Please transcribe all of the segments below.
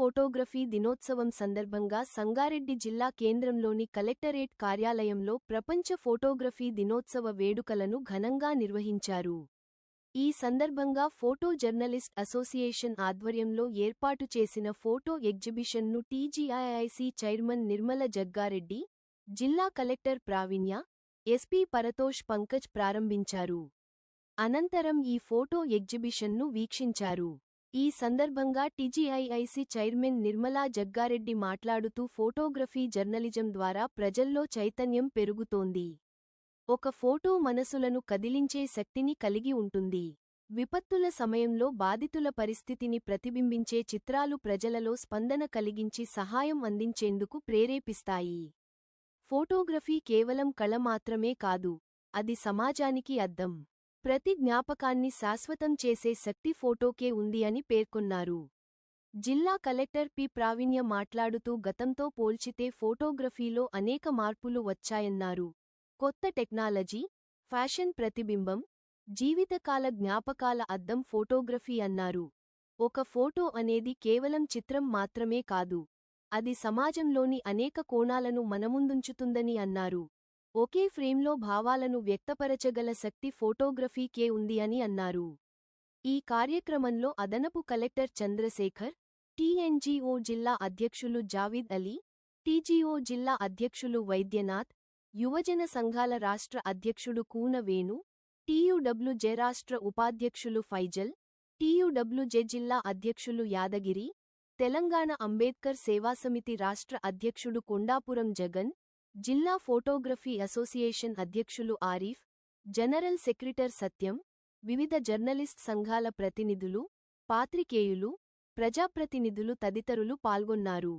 Photography దినోత్సవం సందర్భంగా సంగారెడ్డి జిల్లా కేంద్రంలోని కలెక్టరేట్ కార్యాలయంలో ప్రపంచ ఫోటోగ్రఫీ దినోత్సవ వేడుకలను ఘనంగా నిర్వహించారు. ఈ సందర్భంగా ఫోటో జర్నలిస్ట్ అసోసియేషన్ ఆధ్వర్యంలో ఏర్పాటు చేసిన ఫోటో ఎగ్జిబిషన్ను టీజీఐఐసి చైర్మన్ నిర్మల జగ్గారెడ్డి జిల్లా కలెక్టర్ ప్రావీణ్య ఎస్పీ పరతోష్ పంకజ్ ప్రారంభించారు. అనంతరం ఈ ఫోటో ఎగ్జిబిషన్ను వీక్షించారు. ఈ సందర్భంగా టీజీఐఐసి చైర్మన్ నిర్మలా జగ్గారెడ్డి మాట్లాడుతూ ఫోటోగ్రఫీ జర్నలిజం ద్వారా ప్రజల్లో చైతన్యం పెరుగుతోంది. ఒక ఫోటో మనసులను కదిలించే శక్తిని కలిగి ఉంటుంది. విపత్తుల సమయంలో బాధితుల పరిస్థితిని ప్రతిబింబించే చిత్రాలు ప్రజలలో స్పందన కలిగించి సహాయం అందించేందుకు ప్రేరేపిస్తాయి. ఫోటోగ్రఫీ కేవలం కళ మాత్రమే కాదు అది సమాజానికి అద్దం. ప్రతి జ్ఞాపకాన్ని శాశ్వతం చేసే శక్తి ఫోటోకే ఉంది అని పేర్కొన్నారు. జిల్లా కలెక్టర్ పి. ప్రావీణ్య మాట్లాడుతూ గతంతో పోల్చితే ఫోటోగ్రఫీలో అనేక మార్పులు వచ్చాయన్నారు. కొత్త టెక్నాలజీ ఫ్యాషన్ ప్రతిబింబం జీవితకాల జ్ఞాపకాల అద్దం ఫోటోగ్రఫీ అన్నారు. ఒక ఫోటో అనేది కేవలం చిత్రం మాత్రమే కాదు అది సమాజంలోని అనేక కోణాలను మనముందుంచుతుందని అన్నారు. ఒకే ఫ్రేమ్లో భావాలను వ్యక్తపరచగల శక్తి ఫోటోగ్రఫీకే ఉంది అని అన్నారు. ఈ కార్యక్రమంలో అదనపు కలెక్టర్ చంద్రశేఖర్ టీఎన్జీఓ జిల్లా అధ్యక్షులు జావీద్ అలీ టీజీఓ జిల్లా అధ్యక్షులు వైద్యనాథ్ యువజన సంఘాల రాష్ట్ర అధ్యక్షుడు కూన వేణు రాష్ట్ర ఉపాధ్యక్షులు ఫైజల్ టీయూడబ్ల్యూజె జిల్లా అధ్యక్షులు యాదగిరి తెలంగాణ అంబేద్కర్ సేవాసమితి రాష్ట్ర అధ్యక్షుడు కొండాపురం జగన్ జిల్లా ఫోటోగ్రఫీ అసోసియేషన్ అధ్యక్షులు ఆరిఫ్ జనరల్ సెక్రటర్ సత్యం వివిధ జర్నలిస్ట్ సంఘాల ప్రతినిధులు పాత్రికేయులు ప్రజాప్రతినిధులు తదితరులు పాల్గొన్నారు.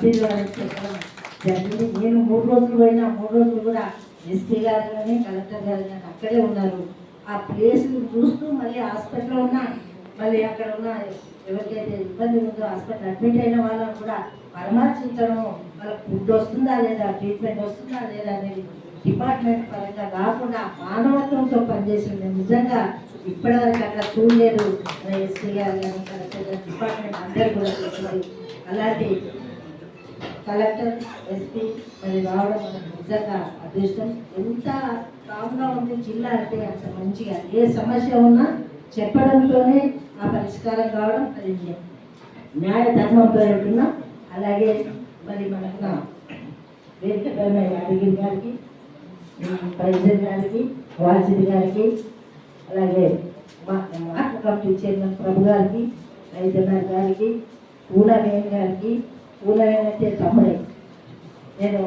కంపెనీలో చెప్పడం జరిగింది నేను మూడు రోజులు పోయినా మూడు రోజులు కూడా ఎస్పీ గారు కానీ కలెక్టర్ గారు కానీ అక్కడే ఉన్నారు ఆ ప్లేస్ చూస్తూ మళ్ళీ హాస్పిటల్లో ఉన్న మళ్ళీ అక్కడ ఉన్న ఎవరికైతే ఇబ్బంది ఉందో హాస్పిటల్ అడ్మిట్ అయిన వాళ్ళని కూడా పరామర్శించడం వాళ్ళకి ఫుడ్ వస్తుందా లేదా ట్రీట్మెంట్ వస్తుందా లేదా అనేది డిపార్ట్మెంట్ పరంగా కాకుండా మానవత్వంతో పనిచేసింది నిజంగా ఇప్పటివరకు అట్లా చూడలేదు ఎస్పీ గారు కానీ కలెక్టర్ గారు డిపార్ట్మెంట్ అందరూ కూడా చేసింది అలాంటి కలెక్టర్ ఎస్పీ మరి రావడం మనకు నిజంగా అదృష్టం. ఎంత కామ్గా ఉంది జిల్లా అంటే అంత మంచిగా. ఏ సమస్య ఉన్నా చెప్పడంతోనే ఆ పరిష్కారం కావడం అది న్యాయ ధర్మంతో ఉంటున్నా. అలాగే మరి మనకు నా వేదిక అడిగిన గారికి ప్రెసిడెంట్ గారికి వాసిడి గారికి అలాగే మా కమిటీ చైర్మన్ ప్రభు గారికి రైతన్న గారికి పూలవేణి గారికి పూలవేణి అంటే తమ్ముడే. నేను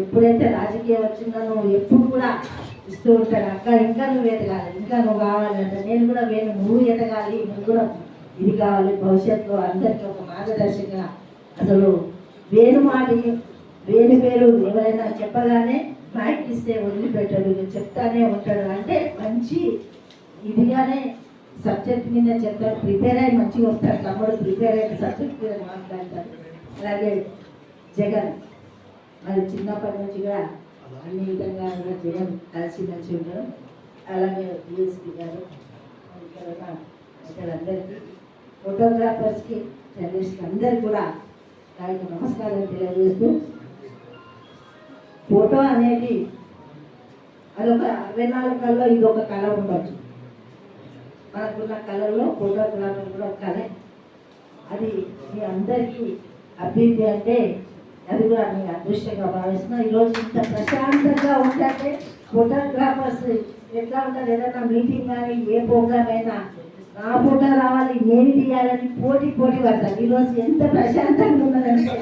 ఎప్పుడైతే రాజకీయం వచ్చిందో నువ్వు ఎప్పుడు కూడా ఇస్తూ ఉంటాడు అక్క ఇంకా నువ్వు ఎదగాలి ఇంకా నువ్వు కావాలంటే నేను కూడా వేణు నువ్వు ఎదగాలి నువ్వు కూడా ఇది కావాలి. భవిష్యత్తులో అందరికీ ఒక మార్గదర్శకంగా అసలు వేణు మాటి వేణు పేరు ఎవరైనా చెప్పగానే మైక్ ఇస్తే వదిలిపెట్టాడు చెప్తానే ఉంటాడు. అంటే మంచి ఇదిగానే సబ్జెక్ట్ మీద చెప్తారు ప్రిపేర్ అయ్యి మంచిగా వస్తారు తమ్ముడు ప్రిపేర్ అయిన సబ్జెక్ట్ మీద మాట్లాడతారు. అలాగే జగన్ మరి చిన్నప్పటి నుంచి కూడా అన్ని విధంగా కూడా జగన్ కలిసి మంచి ఉండడం అలాగే డిఎస్పీ గారు ఇక్కడ అందరికీ ఫోటోగ్రాఫర్స్కి జర్నలిస్ట్ అందరికీ కూడా దానికి నమస్కారం తెలియజేస్తూ ఫోటో అనేది అదొక అరవై నాలుగు కల్లో ఇది ఒక కళ ఉండొచ్చు. మనకున్న కళల్లో ఫోటోగ్రాఫర్ కూడా కళే అది మీ అందరికీ అభివృద్ధి అంటే అది కూడా మీ అదృష్టంగా భావిస్తున్నా. ఈరోజు ఇంత ప్రశాంతంగా ఉంటే ఫోటోగ్రాఫర్స్ ఎట్లా ఉంటారు? ఏదైనా మీటింగ్ కానీ ఏ ప్రోగ్రామ్ అయినా నా ఫోటో రావాలి నేను తీయాలని పోటీ పోటీ పడతారు. ఈరోజు ఎంత ప్రశాంతంగా ఉన్నదంటే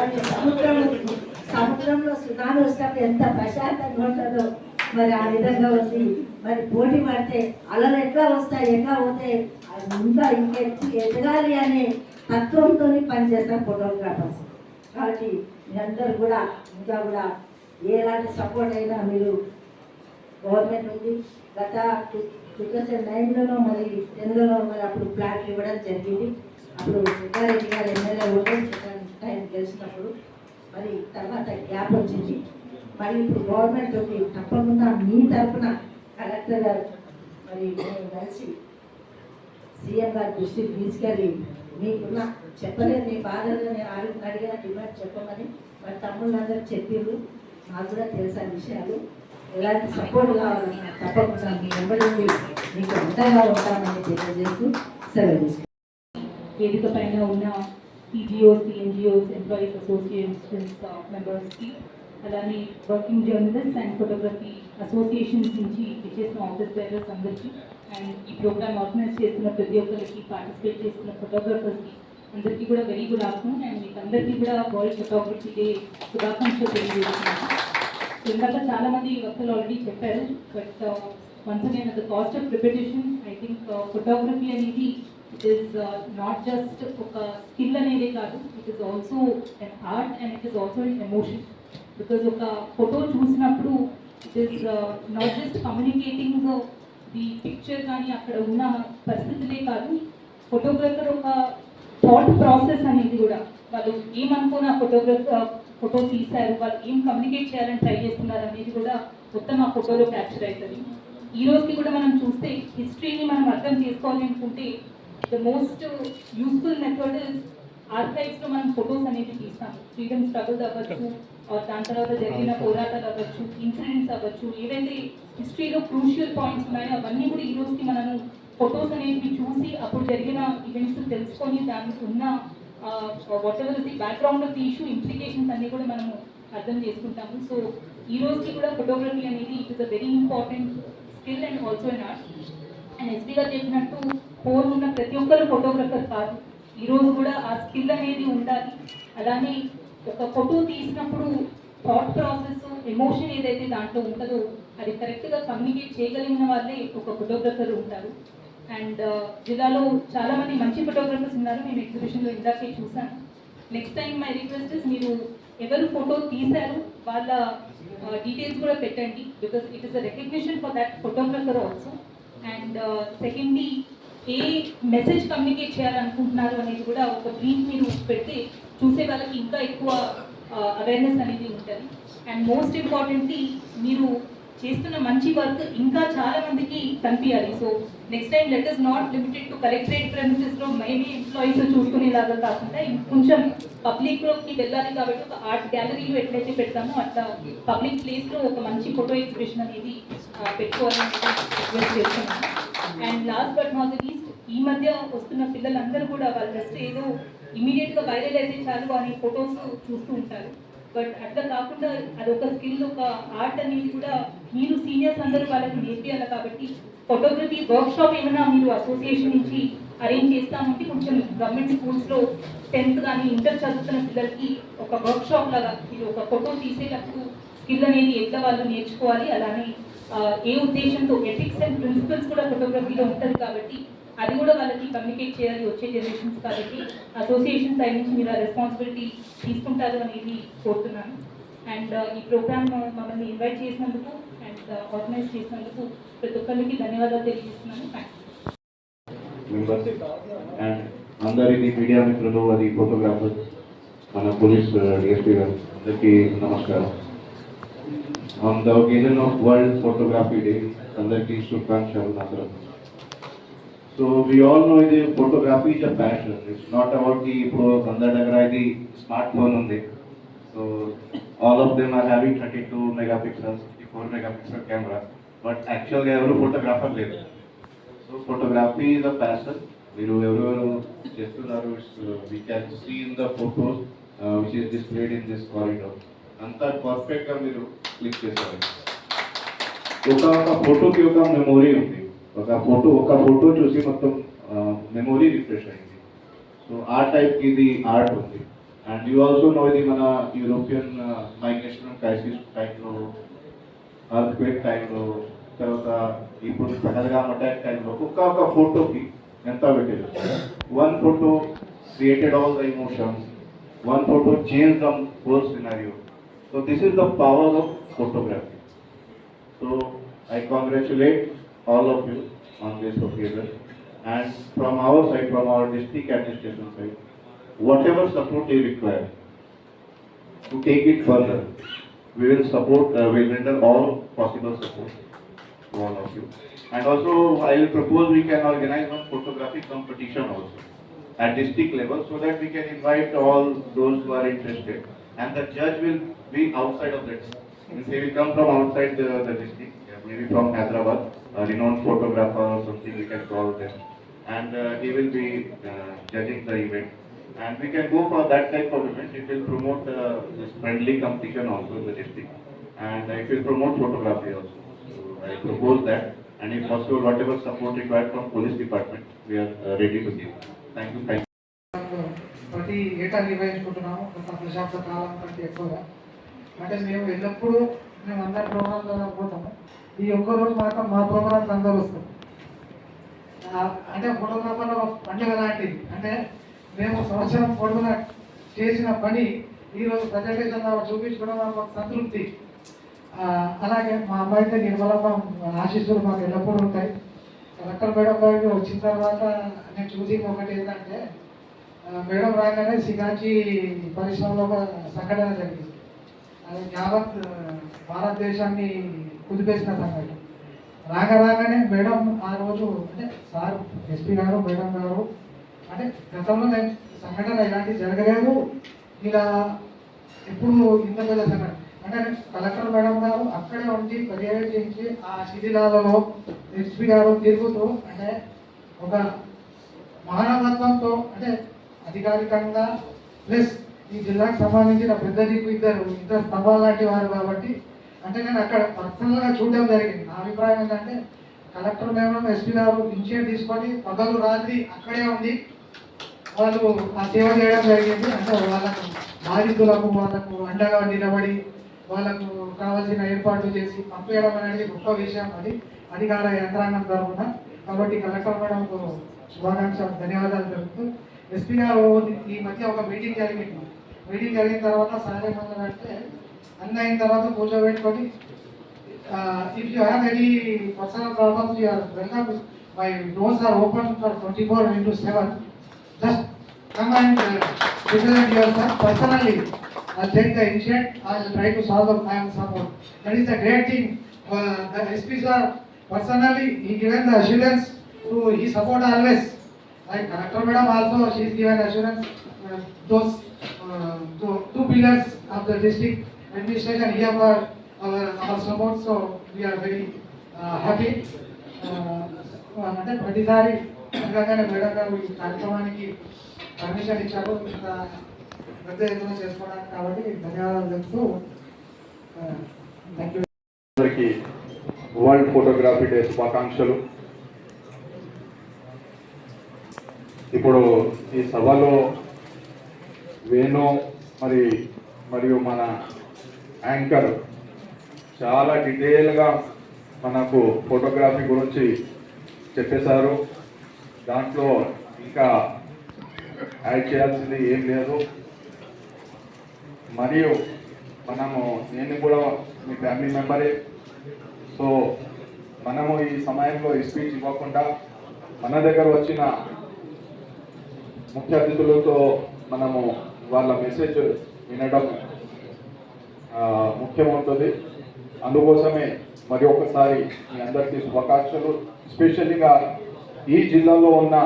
అది సముద్రంలో సముద్రంలో సునామీ వచ్చినప్పుడు ఎంత ప్రశాంతంగా ఉంటుందో మరి ఆ విధంగా వచ్చి మరి పోటీ పడితే అలలు ఎట్లా వస్తాయి ఎట్లా పోతే అది ఇంకా ఇంకెత్తు ఎదగాలి అనే తత్వంతో పనిచేస్తారు ఫోటోగ్రాఫర్స్. కాబట్టి మీరందరూ కూడా ఇంకా కూడా ఎలాంటి సపోర్ట్ అయినా మీరు గవర్నమెంట్ ఉంది గత టూ థౌసండ్ నైన్లోనో మరి టెన్లోనో మరి అప్పుడు ప్లాట్లు ఇవ్వడం జరిగింది. అప్పుడు సిద్ధారెడ్డి గారు ఎమ్మెల్యే ఉంటే టైం గెలిచినప్పుడు మరి తర్వాత గ్యాప్ వచ్చింది. మరి ఇప్పుడు గవర్నమెంట్ తప్పకుండా మీ తరఫున కలెక్టర్ గారు మరి మేము కలిసి సీఎం గారి దృష్టికి తీసుకెళ్ళి మీకున్న చెప్పలేదు మీ బాధలు నేను అడిగి అడిగిన డిమాండ్ చెప్పమని మరి తమ్ముళ్ళందరూ చెప్పిర్రు నాకు కూడా తెలుసా విషయాలు ఎలాంటి సపోర్ట్ కావాలన్నా తప్పకుండా మీ ఎవరి మీకు అంతగా ఉంటామని తెలియజేస్తూ సెలవు తీసుకుంటాను. వేదిక పైన ఉన్న టీజీఓస్ ఎన్జిఓస్ ఎంప్లాయీస్ అసోసియేషన్స్ మెంబర్స్కి అలానే working journalist and photography associations నుంచి విచ్చేసిన ఆఫీస్ బేరర్స్ అందరికీ అండ్ ఈ ప్రోగ్రామ్ ఆర్గనైజ్ చేస్తున్న ప్రతి ఒక్కరికి పార్టిసిపేట్ చేస్తున్న ఫోటోగ్రఫర్స్కి అందరికీ కూడా వెరీ గుడ్ ఆఫ్టర్నూన్ అండ్ మీకు అందరికీ కూడా వరల్డ్ ఫోటోగ్రఫీ డే శుభాకాంక్షలు తెలియజేస్తున్నాను. ఇందాక చాలా మంది వక్తలు ఆల్రెడీ చెప్పారు but once again the cost of preparation I think photography అనేది ఇట్ ఈస్ నాట్ జస్ట్ ఒక స్కిల్ అనేది కాదు it is also an art and it is also an emotion because ఒక ఫోటో చూసినప్పుడు it is not just communicating the picture కానీ అక్కడ ఉన్న పరిస్థితులే కాదు ఫోటోగ్రఫర్ ఒక థాట్ ప్రాసెస్ అనేది కూడా. వాళ్ళు ఏమనుకున్న ఫోటోగ్రఫర్ ఫోటో తీశారు వాళ్ళు ఏం కమ్యూనికేట్ చేయాలని ట్రై చేస్తున్నారు అనేది కూడా మొత్తం ఆ ఫోటోలో క్యాప్చర్ అవుతుంది. ఈ రోజుకి కూడా మనం చూస్తే హిస్టరీని మనం అర్థం చేసుకోవాలి అనుకుంటే the most useful method is ఆర్కైవ్స్లో మనం ఫొటోస్ అనేది తీస్తాం ఫ్రీడమ్ స్ట్రగుల్ అవ్వచ్చు దాని తర్వాత జరిగిన పోరాటాలు అవ్వచ్చు ఇన్సిడెంట్స్ అవ్వచ్చు ఏవైతే హిస్టరీలో క్రూషియల్ పాయింట్స్ ఉన్నాయో. అవన్నీ కూడా ఈ రోజుకి మనము ఫొటోస్ అనేవి చూసి అప్పుడు జరిగిన ఈవెంట్స్ తెలుసుకొని దానికి ఉన్న whatever the background of the issue implications అన్ని కూడా మనము అర్థం చేసుకుంటాము. సో ఈ రోజుకి కూడా ఫోటోగ్రఫీ అనేది it is a very important skill and also an art and SP గారు చెప్పినట్టు ఫోన్ ఉన్న ప్రతి ఒక్కరు ఫోటోగ్రఫర్ కాదు. ఈరోజు కూడా ఆ స్కిల్ అనేది ఉండాలి. అలానే ఒక ఫోటో తీసినప్పుడు థాట్ ప్రాసెస్ ఎమోషన్ ఏదైతే దాంట్లో ఉంటుందో అది కరెక్ట్గా కమ్యూనికేట్ చేయగలిగిన వాళ్ళే ఒక ఫోటోగ్రఫర్ ఉంటారు. అండ్ uh, జిల్లాలో చాలామంది మంచి ఫోటోగ్రఫర్స్ ఉన్నారు. మేము ఎగ్జిబిషన్లో ఇందాకే చూసాను next time my request is మీరు ఎవరు ఫోటో తీశారు వాళ్ళ uh, డీటెయిల్స్ కూడా పెట్టండి. Because it is a recognition for that photographer also and secondly a message communicate చేయాలనుకుంటున్నారు అనేది కూడా ఒక బ్రీఫ్ మీరు పెడితే చూసే వాళ్ళకి ఇంకా ఎక్కువ అవేర్నెస్ అనేది ఉంటుంది. అండ్ మోస్ట్ ఇంపార్టెంట్లీ మీరు చేస్తున్న మంచి వర్క్ ఇంకా చాలా మందికి కనిపించాలి so next time let is not limited to collectorate ప్రెమిసెస్లో maybe employees చూసుకునేలాగా కాకుండా కొంచెం పబ్లిక్లోకి వెళ్ళాలి కాబట్టి ఒక ఆర్ట్ గ్యాలరీలో ఎట్లయితే పెడతామో అట్లా పబ్లిక్ ప్లేస్లో ఒక మంచి ఫోటో ఎగ్జిబిషన్ అనేది పెట్టుకోవాలని రిక్వెస్ట్ చేస్తున్నాను. And last but not least ఈ మధ్య వస్తున్న పిల్లలందరూ కూడా వాళ్ళు జస్ట్ ఏదో ఇమీడియట్గా వైరల్ అయితే చాలు అని ఫొటోస్ చూస్తూ ఉంటారు. బట్ అట్లా కాకుండా అదొక స్కిల్ ఒక ఆర్ట్ అనేది కూడా మీరు సీనియర్స్ అందరూ వాళ్ళకి నేర్పియాలి కాబట్టి ఫోటోగ్రఫీ వర్క్ షాప్ ఏమైనా మీరు అసోసియేషన్ నుంచి అరేంజ్ చేస్తామంటే కొంచెం గవర్నమెంట్ స్కూల్స్లో టెన్త్ కానీ ఇంటర్ చదువుతున్న పిల్లలకి ఒక వర్క్ షాప్ లాగా మీరు ఒక ఫోటో తీసేటప్పుడు స్కిల్ అనేది ఎట్లా వాళ్ళు నేర్చుకోవాలి? అలానే ఏ ఉద్దేశంతో ఎథిక్స్ అండ్ ప్రిన్సిపల్స్ కూడా ఫోటోగ్రఫీలో ఉంటుంది కాబట్టి అది కూడా వాళ్ళకి కమ్యూనికేట్ చేయాలి వచ్చే జనరేషన్స్ కాబట్టి అసోసియేషన్ సైడ్ నుంచి మీరు ఆ రెస్పాన్సిబిలిటీ తీసుకుంటారు అనేది కోరుతున్నాను. అండ్ uh, ఈ ప్రోగ్రామ్ uh, మమ్మల్ని ఇన్వైట్ చేసినందుకు అండ్ ఆర్గనైజ్ uh, చేసినందుకు ప్రతి ఒక్కరికి ధన్యవాదాలు తెలియజేస్తున్నాను. థ్యాంక్ అండ్ అందరిది మీడియా మిత్రులు అది ఫోటోగ్రాఫర్స్ మన పోలీస్ డిఎస్పీ గారు అందరికీ నమస్కారం. On the occasion of world photography day అందరికీ శుభాకాంక్షలు నా తరఫు సో వి ఆల్ నో ఇది photography is so we all know the a passion it's not about the ఇప్పుడు అందరి దగ్గర ఇది స్మార్ట్ ఫోన్ ఉంది. So all of them are having thirty two megapixel sixty four megapixel camera but యాక్చువల్గా ఎవరు photographer లేదు so photography is a passion మీరు ఎవరెవరు చేస్తున్నారు we can see in the photos which is displayed in this corridor అంతా పర్ఫెక్ట్గా మీరు click చేస్తారు ఒక ఫోటోకి ఒక మెమొరీ ఉంది. ఒక ఫోటో ఒక ఫోటో చూసి మొత్తం మెమొరీ రిఫ్రెష్ అయింది. సో ఆ టైప్కి ఇది ఆర్ట్ ఉంది. అండ్ యూ ఆల్సో నో ఇది మన యూరోపియన్ మైగ్రేషన్ క్రైసిస్ టైంలో అర్త్క్వేక్ టైంలో తర్వాత ఇప్పుడు పహల్గామ్ అటాక్ టైంలో ఒక్క ఒక ఫోటోకి ఎంత పెట్టారు? One photo created all the emotions one photo change the whole scenario so this is the power of photography so I congratulate all of you on this occasion. And from our side, from our district administration side, whatever support they require to take it further, we will support, uh, we will render all possible support to all of you. And also, I will propose we can organize one photographic competition also at district level so that we can invite all those who are interested. And the judge will be outside of that. They will come from outside the, the district, maybe from Hyderabad a renowned photographer or something we can call them. And uh, he will be uh, judging the event. And we can go for that type of event. It will promote uh, this friendly competition also in the district. And it will promote photography also. So I propose that. And if possible, whatever support required from police department, we are uh, ready to give. Thank you. Thank you. ప్రతి ఏటా నిర్వహించుకుంటున్నాము కొంత దశాబ్ద కాలం కంటే ఎక్కువగా అంటే మేము ఎల్లప్పుడూ మేము అందరి ప్రోగ్రాంలలో పోతాము ఈ ఒక్క రోజు మాత్రం మా ప్రోగ్రామ్స్ అందరూ వస్తాం అంటే ఫోటోగ్రాఫర్ల పండుగ లాంటిది. అంటే మేము సంవత్సరం పొడుగున చేసిన పని ఈరోజు ప్రజెంటేషన్ ద్వారా చూపించుకోవడం మాకు సంతృప్తి. అలాగే మా అబ్బాయితో నిర్మలమ్మ ఆశీస్సులు మాకు ఎల్లప్పుడూ ఉంటాయి. కలెక్టర్ మేడం గారికి వచ్చిన తర్వాత నేను చూసి ఒకటి ఏంటంటే మేడం రాగానే సిగాచి పరిశ్రమలో ఒక సంఘటన జరిగింది. అది యావత్ భారతదేశాన్ని కుదిపేసిన సంగతి. రాగా రాగానే మేడం ఆ రోజు అంటే సార్ ఎస్పీ గారు మేడం గారు అంటే గతంలో నేను సంఘటన ఇలాంటివి జరగలేదు. ఇలా ఎప్పుడు ఇంత పెద్ద సంఘటన. అంటే కలెక్టర్ మేడం గారు అక్కడే ఉండి పర్యవేక్షించి ఆ శిథిలాలలో ఎస్పీ గారు తిరుగుతూ అంటే ఒక మానవత్వంతో అంటే అధికారికంగా ప్లస్ ఈ జిల్లాకు సంబంధించిన పెద్ద దిక్కు ఇద్దరు ఇద్దరు స్తంభాలు లాంటి వారు కాబట్టి అంటే నేను అక్కడ పర్సనల్గా చూడడం జరిగింది. నా అభిప్రాయం ఏంటంటే కలెక్టర్ మేడం ఎస్పీ గారు ఇనిషియేట్ తీసుకొని పగలు రాత్రి అక్కడే ఉంది వాళ్ళు ఆ సేవ చేయడం జరిగింది. అంటే వాళ్ళకు బాధితులకు వాళ్ళకు అండగా నిలబడి వాళ్ళకు కావాల్సిన ఏర్పాట్లు చేసి పంపించడం అనేది గొప్ప విషయం. అది అధికార యంత్రాంగం తరఫున. కాబట్టి కలెక్టర్ మేడంకు శుభాకాంక్షలు ధన్యవాదాలు తెలుపుతూ ఎస్పీ గారు ఈ మధ్య ఒక మీటింగ్ జరిగింది. మీటింగ్ జరిగిన తర్వాత సార్ అంటే అన్నీ అయిన తర్వాత కూర్చోబెట్టుకొని if you have any personal problems you are welcome my doors are open for twenty four into seven just come and uh, represent yourself personally. I'll take the initiative, I'll try to solve the plan support. That is a great thing. Uh, the SPs are personally, he given the assurance to, he support always. Like Collector Madam also, she is given assurance, uh, those, uh, two, two pillars of the district administration here for our, our support, so we are very uh, happy. Uh, uh, అంటే ప్రతిసారి అనగానే madam గారు ఈ కార్యక్రమానికి permission ఇచ్చారు. ఇంత పెద్ద ఎత్తున చేసుకోవడానికి కాబట్టి ధన్యవాదాలు చెప్తూ థ్యాంక్ యూ అందరికీ వరల్డ్ ఫోటోగ్రఫీ డే శుభాకాంక్షలు. ఇప్పుడు ఈ సభలో వేణు మరి మరియు మన యాంకర్. చాలా డీటెయిల్గా మనకు ఫోటోగ్రఫీ గురించి చెప్పేశారు. దాంట్లో ఇంకా యాడ్ చేయాల్సింది ఏం లేదు. మరియు మనము నేను కూడా మీ ఫ్యామిలీ మెంబరే. సో మనము ఈ సమయంలో ఈ స్పీచ్ ఇవ్వకుండా మన దగ్గర వచ్చిన ముఖ్య అతిథులతో మనము వాళ్ళ మెసేజ్ వినడం ముఖ్యమవుతుంది. అందుకోసమే మరి ఒకసారి మీ అందరికీ శుభాకాంక్షలు. స్పెషల్గా ఈ జిల్లాలో ఉన్న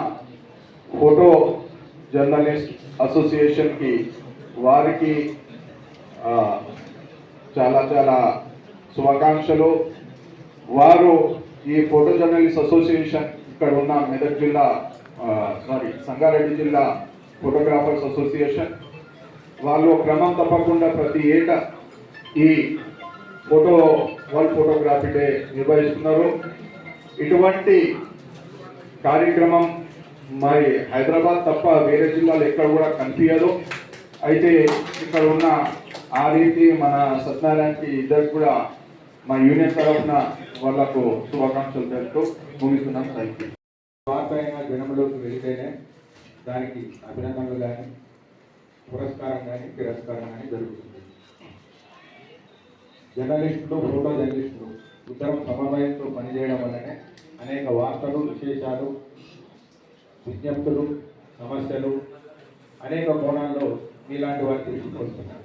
ఫోటో జర్నలిస్ట్ అసోసియేషన్కి వారికి చాలా చాలా శుభాకాంక్షలు. వారు ఈ ఫోటో జర్నలిస్ట్ అసోసియేషన్ ఇక్కడ ఉన్న మెదక్ జిల్లా సారీ సంగారెడ్డి జిల్లా ఫోటోగ్రాఫర్స్ అసోసియేషన్. వాళ్ళు క్రమం తప్పకుండా ప్రతి ఏటా ఈ ఫోటో వరల్డ్ ఫోటోగ్రఫీ డే నిర్వహిస్తున్నారు. ఇటువంటి కార్యక్రమం మరి హైదరాబాద్ తప్ప వేరే జిల్లాలో ఎక్కడ కూడా కనిపించదు. అయితే ఇక్కడ ఉన్న ఆ రీతి మన సత్యనారాయణకి ఇద్దరు కూడా మా యూనియన్ తరఫున వాళ్ళకు శుభాకాంక్షలు తెలుపుతూ ముగిస్తున్నాం. థ్యాంక్ యూ వార్త అయినా జనంలోకి వెళితేనే దానికి అభినందనలు కానీ పురస్కారం కానీ తిరస్కారం కానీ జరుగుతుంది. జర్నలిస్టులు ఫోటో జర్నలిస్టులు ఇద్దరం సమన్వయంతో పనిచేయడం వల్లనే అనేక వార్తలు విశేషాలు విజ్ఞప్తులు సమస్యలు అనేక కోణాల్లో మీలాంటి వారు తీసుకొస్తున్నారు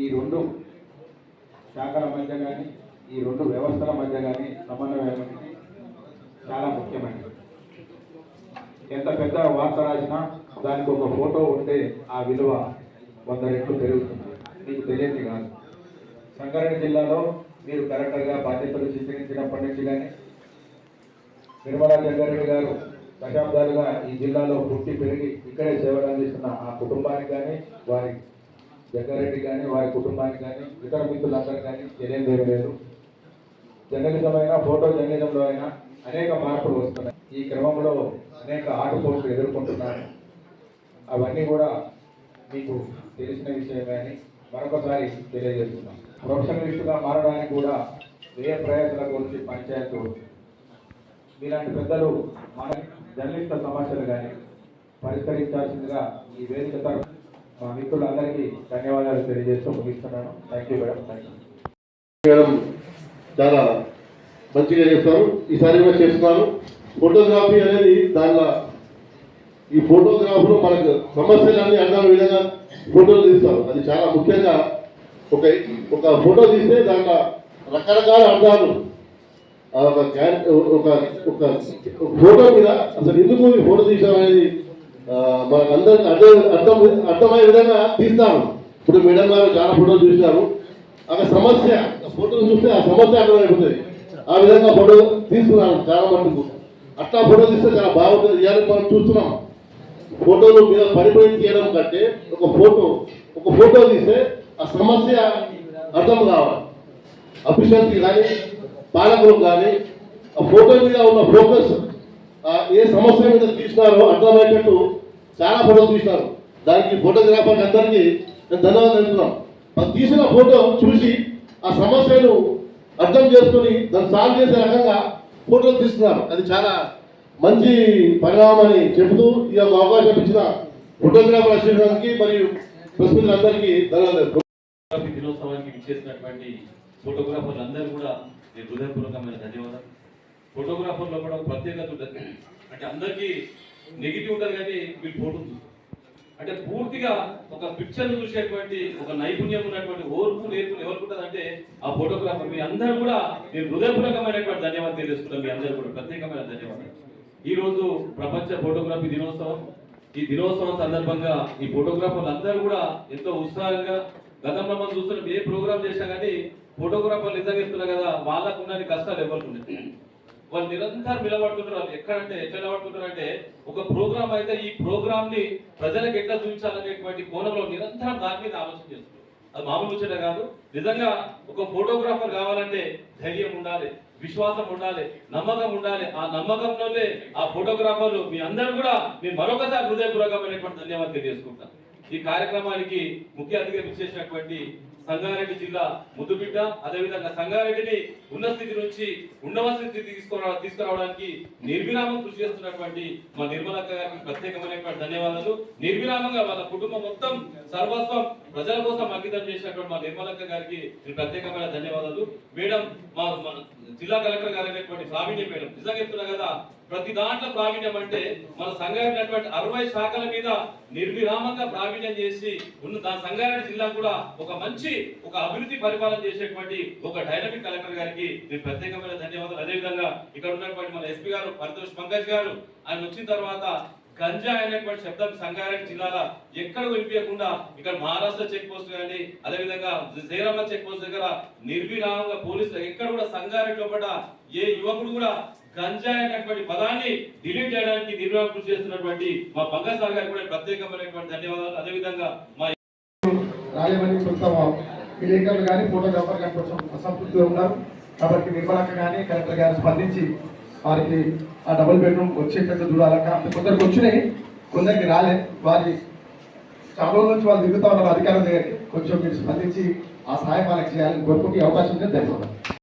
ఈ రెండు శాఖల మధ్య కానీ ఈ రెండు వ్యవస్థల మధ్య కానీ సమన్వయం అనేది చాలా ముఖ్యమైనది. ఎంత పెద్ద వార్త రాసినా దానికి ఒక ఫోటో ఉంటే ఆ విలువ వంద రెట్లు పెరుగుతుంది. మీకు తెలియదు కాదు. సంగారెడ్డి జిల్లాలో మీరు కరెక్ట్గా బాధ్యతలు స్వీకరించినప్పటి నుంచి కానీ నిర్మలా జగ్గారెడ్డి గారు దశాబ్దాలుగా ఈ జిల్లాలో పుట్టి పెరిగి ఇక్కడే సేవలు అందిస్తున్న ఆ కుటుంబానికి కానీ వారి జగ్గారెడ్డి కానీ వారి కుటుంబానికి కానీ ఇతర మిత్రులందరికీ కానీ తెలియని లేదు. జర్నలిజం అయినా ఫోటో జర్నలిజంలో అయినా అనేక మార్పులు వస్తున్నాయి. ఈ క్రమంలో అనేక ఆటుపోట్లు ఎదుర్కొంటున్నాను అవన్నీ కూడా మీకు తెలిసిన విషయం కానీ మరొకసారి తెలియజేస్తున్నాం. ప్రొఫెషనలిస్టుగా మారడానికి కూడా వేరే ప్రయత్నాల గురించి పంచాయతీ ఉంది. మీలాంటి పెద్దలు మన జర్నలిస్టుల సమస్యలు కానీ పరిష్కరించాల్సిందిగా ఈ వేదిక తరఫు మా మిత్రులందరికీ ధన్యవాదాలు తెలియజేస్తూ ముగిస్తున్నాను. Thank you madam thank you madam చాలా మంచిగా చేస్తారు. ఈసారి కూడా చేస్తున్నాను. ఫోటోగ్రఫీ అనేది దానిలో ఈ ఫోటోగ్రాఫ్లో మనకు సమస్యలన్నీ అర్థం విధంగా ఫోటోలు తీస్తారు. అది చాలా ముఖ్యంగా ఒక ఒక ఫోటో తీస్తే దాంట్లో రకరకాల అర్థాలు ఒక ఒక ఒక ఫోటో మీద అసలు ఎందుకు ఈ ఫోటో తీసాం అనేది మనకు అందరికి అర్థం అర్థం అర్థమయ్యే విధంగా తీస్తాను ఇప్పుడు మేడం గారు చాలా ఫోటోలు చూసినారు. ఒక సమస్య ఫోటోలు చూస్తే ఆ సమస్య అర్థమైపోతుంది. ఆ విధంగా ఫోటో తీసుకున్నాను చాలా మటుకు. అట్లా ఫోటో తీస్తే చాలా బాగుంటుంది. ఇవాళ మనం చూస్తున్నాం. ఫోటోలు మీద పరిపయం తీయడం కంటే ఒక ఫోటో ఒక ఫోటో తీస్తే ఆ సమస్య అర్థం కావాలి. అఫీషియల్స్కి కానీ పాలకులకు కానీ ఆ ఫోటో మీద ఉన్న ఫోకస్ ఏ సమస్య మీద తీసినారో అర్థమయ్యేటట్టు చాలా ఫోటోలు తీసినారు. దానికి ఫోటోగ్రాఫర్ అందరికీ నేను ధన్యవాదాలు తెలుపుతున్నాం అది తీసిన ఫోటో చూసి ఆ సమస్యను అర్థం చేసుకొని దాన్ని సాల్వ్ చేసే రకంగా ఫోటోలు తీస్తున్నారు. అది చాలా మంచి పరిణామం అని చెబుతూ ఈ యొక్క అవకాశం ఇచ్చిన ఫోటోగ్రాఫర్ అశ్వినానికి మరియు ప్రస్తుతులందరికీ ధన్యవాదాలు. దినోత్సవానికి ఇచ్చేసినటువంటి ఫోటోగ్రాఫర్లు అందరూ కూడా నేను హృదయపూర్వకమైన ధన్యవాదాలు. ఫోటోగ్రాఫర్లో కూడా ప్రత్యేకత ఉంటుంది. అంటే అందరికీ నెగిటివ్ ఉంటుంది కానీ మీరు ఫోటో చూస్తారు. అంటే పూర్తిగా ఒక పిక్చర్ చూసేటువంటి ఒక నైపుణ్యం ఉన్నటువంటి ఓర్పు నేర్పు ఎవరికి ఉంటుంది అంటే ఆ ఫోటోగ్రాఫర్. మీ అందరూ కూడా నేను హృదయపూర్వకమైనటువంటి ధన్యవాదాలు తెలియజేస్తున్నాను మీ అందరూ కూడా ప్రత్యేకమైన ధన్యవాదాలు. ఈ రోజు ప్రపంచ ఫోటోగ్రఫీ దినోత్సవం. ఈ దినోత్సవం సందర్భంగా ఈ ఫోటోగ్రాఫర్లు అందరూ కూడా ఎంతో ఉత్సాహంగా గతంలో మనం చూస్తున్నాం ఏ ప్రోగ్రామ్ చేసినా కానీ ఫోటోగ్రాఫర్లు నిజంగా చెప్తున్నారు కదా వాళ్ళకు ఉన్నది కష్టాలు ఎవరికి వాళ్ళు నిరంతరం నిలబడుతుంటారు వాళ్ళు ఎక్కడంటే ఎట్లా నిలబడుతుంటారు అంటే ఒక ప్రోగ్రామ్ అయితే ఈ ప్రోగ్రామ్ని ప్రజలకు ఎట్లా చూపించాలనేటువంటి కోణంలో నిరంతరం దాని మీద ఆలోచన చేస్తున్నారు. అది మామూలు ముచ్చట కాదు. నిజంగా ఒక ఫోటోగ్రాఫర్ కావాలంటే ధైర్యం ఉండాలి విశ్వాసం ఉండాలి నమ్మకం ఉండాలి. ఆ నమ్మకంలోనే ఆ ఫోటోగ్రాఫర్లు మీ అందరూ కూడా మేము మరొకసారి హృదయపూర్వకమైనటువంటి ధన్యవాదాలు తెలియజేసుకుంటాను. ఈ కార్యక్రమానికి ముఖ్య అతిథిగా విచ్చేసినటువంటి సంగారెడ్డి జిల్లా ముద్దుబిడ్డ అదేవిధంగా సంగారెడ్డిని ఉన్న స్థితి నుంచి ఉండవలసిన స్థితి తీసుకురా తీసుకురావడానికి నిర్విరామం కృషి చేస్తున్నటువంటి మా నిర్మలక్క గారికి ప్రత్యేకమైనటువంటి ధన్యవాదాలు. నిర్విరామంగా వాళ్ళ కుటుంబం మొత్తం సర్వస్వం ప్రజల కోసం అంకితం చేసినటువంటి మా నిర్మలక్క గారికి ప్రత్యేకమైన ధన్యవాదాలు. మేడం మా జిల్లా కలెక్టర్ గారు అనేటువంటి ప్రావీణ్యం మేడం నిజంగా చెప్తున్నా కదా ప్రతి దాంట్లో ప్రావీణ్యం అంటే మన సంగారెడ్డి అరవై శాఖల మీద నిర్విరామంగా ప్రావీణ్యం చేసి ఉన్న దాని సంగారెడ్డి జిల్లా కూడా ఒక మంచి ఒక అభివృద్ధి పరిపాలన చేసేటువంటి ఒక డైనమిక్ కలెక్టర్ గారికి నేను ప్రత్యేకమైన ధన్యవాదాలు. అదేవిధంగా ఇక్కడ ఉన్నటువంటి మన ఎస్పీ గారు పరితోష్ పంకజ్ గారు ఆయన వచ్చిన తర్వాత గంజా అనేటువంటి శబ్దం సంగారెడ్డి జిల్లాలో ఎక్కడ వినిపించకుండా ఇక్కడ మహారాష్ట్ర చెక్ పోస్ట్ కానీ అదేవిధంగా జైరాబాద్ చెక్ పోస్ట్ దగ్గర నిర్విరామంగా పోలీసులు ఎక్కడ కూడా సంగారెడ్డి లోపల ఏ యువకుడు కూడా గంజా అనేటువంటి పదాన్ని డిలీట్ చేయడానికి నిర్వహణ కృషి చేస్తున్నటువంటి మా పంకజ్ సార్ గారికి కూడా ప్రత్యేకమైనటువంటి ధన్యవాదాలు. అదేవిధంగా మా రాలేమని విలేకరులు కానీ ఫోటోగ్రాఫర్ కానీ కొంచెం అసంతృప్తిగా ఉన్నారు. కాబట్టి నిర్మలక్క కానీ కలెక్టర్ గారు స్పందించి వారికి ఆ డబుల్ బెడ్రూమ్ వచ్చేటట్టు చూడాలి? కాబట్టి కొందరికి వచ్చినాయి కొందరికి రాలే. వారి చాలా రోజుల నుంచి వాళ్ళు దిగుతా ఉన్నారు అధికారం దగ్గరికి. కొంచెం మీరు స్పందించి ఆ సహాయం వాళ్ళకి చేయాలని కోరుకుంటే అవకాశం ఉంది ధన్యవాదాలు.